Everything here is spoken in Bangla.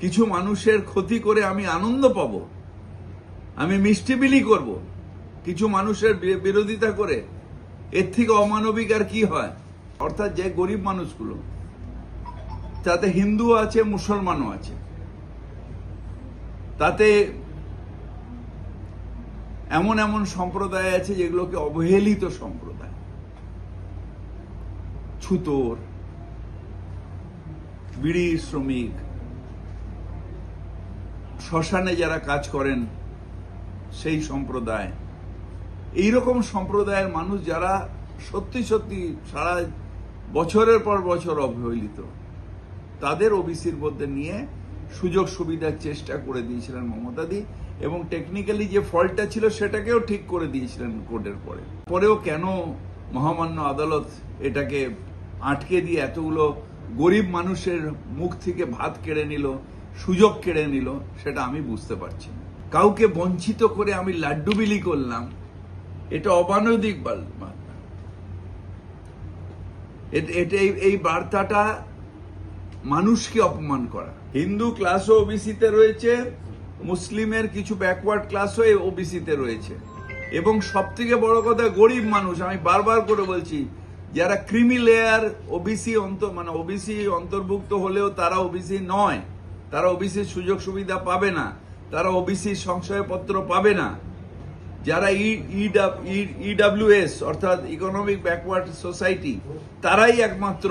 কিছু মানুষের ক্ষতি করে আমি আনন্দ পাব, আমি মিষ্টি বিলি করব, কিছু মানুষের বিরোধিতা করে, এর থেকে অমানবিক আর কি হয়? অর্থাৎ যে গরিব মানুষগুলো, তাতে হিন্দু আছে, মুসলমানও আছে, তাতে এমন এমন সম্প্রদায় আছে যেগুলোকে অবহেলিত সম্প্রদায়। ছুতোর, বিড়ি শ্রমিক শ্মশানে যারা কাজ করেন, সেই সম্প্রদায়। এইরকম সম্প্রদায়ের মানুষ যারা সত্যি সত্যি সারা বছরের পর বছর অবহেলিত, তাদের ওবিসির মধ্যে নিয়ে সুযোগ সুবিধার চেষ্টা করে দিয়েছিলেন মমতাদি এবং টেকনিক্যালি যে ফল্টটা ছিল সেটাকেও ঠিক করে দিয়েছিলেন কোর্টের পরে। পরেও কেন মহামান্য আদালত এটাকে আটকে দিয়ে এতগুলো গরিব মানুষের মুখ থেকে ভাত কেড়ে নিল? সুযোগ কেড়ে নিল, সেটা আমি বুঝতে পারছি না। কাউকে বঞ্চিত করে আমি লাড্ডু বিলি করলাম, এটা বার্তা এটা এই- এই বার্তাটা মানুষকে অপমান করা। হিন্দু ক্লাসও ওবিসিতে রয়েছে, মুসলিমের কিছু ব্যাকওয়ার্ড ক্লাসও ওবিসিতে রয়েছে। এবং সব থেকে বড় কথা, গরিব মানুষ, আমি বারবার করে বলছি, যারা ক্রিমি লেয়ার ওবিসি অন্ত মানে ওবিসি অন্তর্ভুক্ত হলেও তারা ওবিসি নয়। তারা ওবিসির সুযোগ সুবিধা পাবে না। তারা ওবিসির সংশয়পত্র পাবে না। যারা ইডাব্লিউএস অর্থাৎ ইকোনমিক ব্যাকওয়ার্ড সোসাইটি তারাই একমাত্র